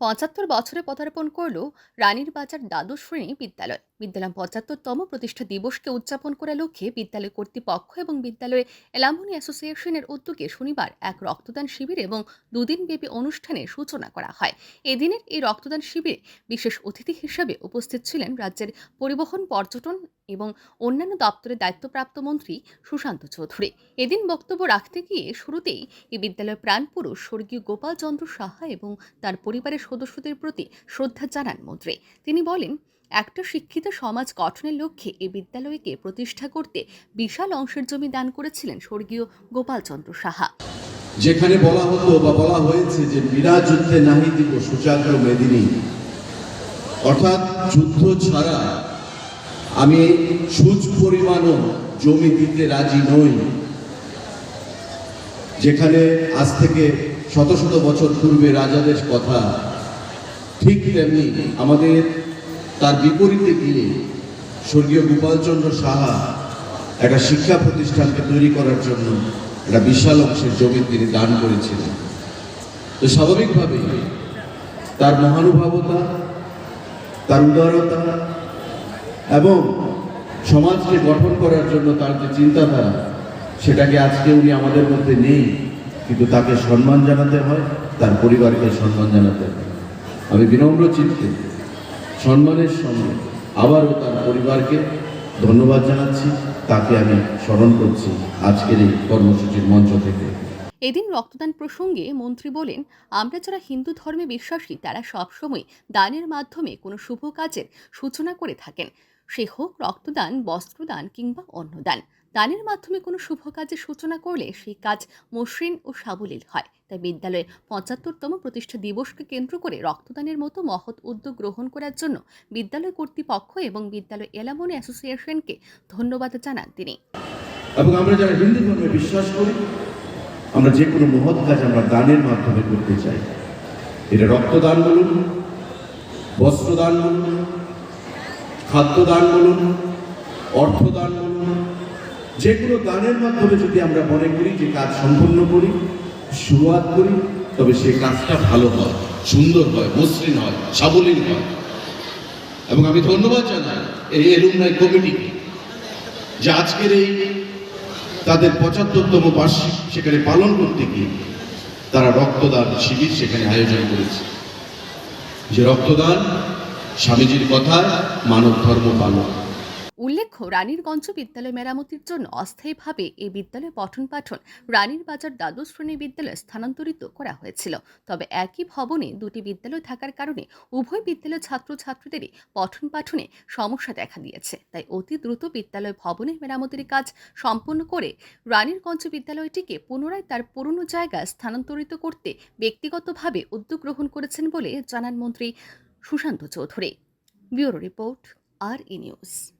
পঁচাত্তর বছরে পদার্পণ করল রানীর বাজার দ্বাদশ শ্রেণি বিদ্যালয়। বিদ্যালয় পঁচাত্তরতম প্রতিষ্ঠা দিবসকে উদযাপন করার লক্ষ্যে বিদ্যালয় কর্তৃপক্ষ এবং বিদ্যালয়ে এলামনি অ্যাসোসিয়েশনের উদ্যোগে শনিবার এক রক্তদান শিবির এবং দুদিনব্যাপী অনুষ্ঠানের সূচনা করা হয়। এদিনের এই রক্তদান শিবিরে বিশেষ অতিথি হিসেবে উপস্থিত ছিলেন রাজ্যের পরিবহন, পর্যটন এবং অন্যান্য দপ্তরের দায়িত্বপ্রাপ্ত মন্ত্রী সুশান্ত চৌধুরী। এদিন বক্তব্য রাখতে গিয়ে শুরুতেই এই বিদ্যালয়ের প্রাণপুরুষ স্বর্গীয় গোপাল চন্দ্র সাহা এবং তার পরিবারের সদস্যদের প্রতি শ্রদ্ধা জানান মন্ত্রী। তিনি বলেন একটা শিক্ষিত সমাজ গঠনের লক্ষ্যে এই বিদ্যালয়কে প্রতিষ্ঠা করতে বিশাল অংশের জমি দান করেছিলেন স্বর্গীয় গোপালচন্দ্র সাহা। যেখানে বলা হতো বা বলা হয়েছে যে বিনা যুদ্ধে নাহি দিব সুচাগ্র মেদিনী। অর্থাৎ যুদ্ধ ছাড়া আমি সুচ পরিমাণও জমি দিতে রাজি নই। যেখানে আজ থেকে শত শত বছর পূর্বে রাজাদের কথা ঠিক তেমনি আমাদের তার বিপরীতে গিয়ে স্বর্গীয় গোপালচন্দ্র সাহা একটা শিক্ষা প্রতিষ্ঠানকে তৈরি করার জন্য একটা বিশাল অংশের জমি তিনি দান করেছিলেন। তো স্বাভাবিকভাবে তার মহানুভবতা, তার উদারতা এবং সমাজকে গঠন করার জন্য তার যে চিন্তাধারা, সেটাকে আজকে উনি আমাদের মধ্যে নেই, কিন্তু তাকে সম্মান জানাতে হয়, তার পরিবারকে সম্মান জানাতে হয়। আমি বিনম্র চিত্তে সম্মানের সঙ্গে আবারও তার পরিবারকে ধন্যবাদ জানাচ্ছি। তাকে আমি স্মরণ করছি আজকের এই কর্মসূচির মঞ্চ থেকে। এদিন রক্তদান প্রসঙ্গে মন্ত্রী বলেন, আমরা যারা হিন্দু ধর্মে বিশ্বাসী, তারা সবসময় দানের মাধ্যমে কোনো শুভ কাজের সূচনা করে থাকেন। সে হোক রক্তদান, বস্ত্রদান কিংবা অন্নদান। দানের মাধ্যমে কোনো শুভ কাজের সূচনা করলে সেই কাজ মসৃণ ও সাবলীল হয়। তাই বিদ্যালয়ের পঁচাত্তরতম প্রতিষ্ঠা দিবসকে কেন্দ্র করে রক্তদানের মতো মহৎ উদ্যোগ গ্রহণ করার জন্য বিদ্যালয় কর্তৃপক্ষ এবং বিদ্যালয় এলামনি অ্যাসোসিয়েশনকে ধন্যবাদ জানান তিনি। এবং আমরা যারা হিন্দু ধর্মে বিশ্বাস করি, আমরা যে কোনো মহৎ কাজ আমরা দানের মাধ্যমে করতে চাই। এটা রক্তদান বলুন, বস্ত্রদান বলুন খাদ্যদান বলুন, অর্থদান বলুন যে কোনো দানের মাধ্যমে যদি আমরা মনে করি যে কাজ সম্পন্ন করি, শুরুয়াত করি, তবে সে কাজটা ভালো হয়, সুন্দর হয়, মসৃণ হয়, সাবলীল হয়। এবং আমি ধন্যবাদ জানাই এই এলুমনাই কমিটিকে যে আজকের এই তাদের পঁচাত্তরতম বার্ষিক সেখানে পালন করতে গিয়ে তারা রক্তদান শিবির সেখানে আয়োজন করেছে। যে রক্তদান স্বামীজির কথায় মানব ধর্ম পালন উল্লেখ্য রানীরগঞ্জ বিদ্যালয় মেরামতির জন্য অস্থায়ীভাবে এই বিদ্যালয় পঠন পাঠন রানীর বাজার দ্বাদশ শ্রেণি বিদ্যালয়ে স্থানান্তরিত করা হয়েছিল। তবে একই ভবনে দুটি বিদ্যালয় থাকার কারণে উভয় বিদ্যালয়ের ছাত্রছাত্রীদেরই পঠন পাঠনে সমস্যা দেখা দিয়েছে। তাই অতি দ্রুত বিদ্যালয় ভবনের মেরামতির কাজ সম্পন্ন করে রানীরগঞ্জ বিদ্যালয়টিকে পুনরায় তার পুরনো জায়গায় স্থানান্তরিত করতে ব্যক্তিগতভাবে উদ্যোগ গ্রহণ করেছেন বলে জানান মন্ত্রী Sushanta Chowdhury bureau report R E news.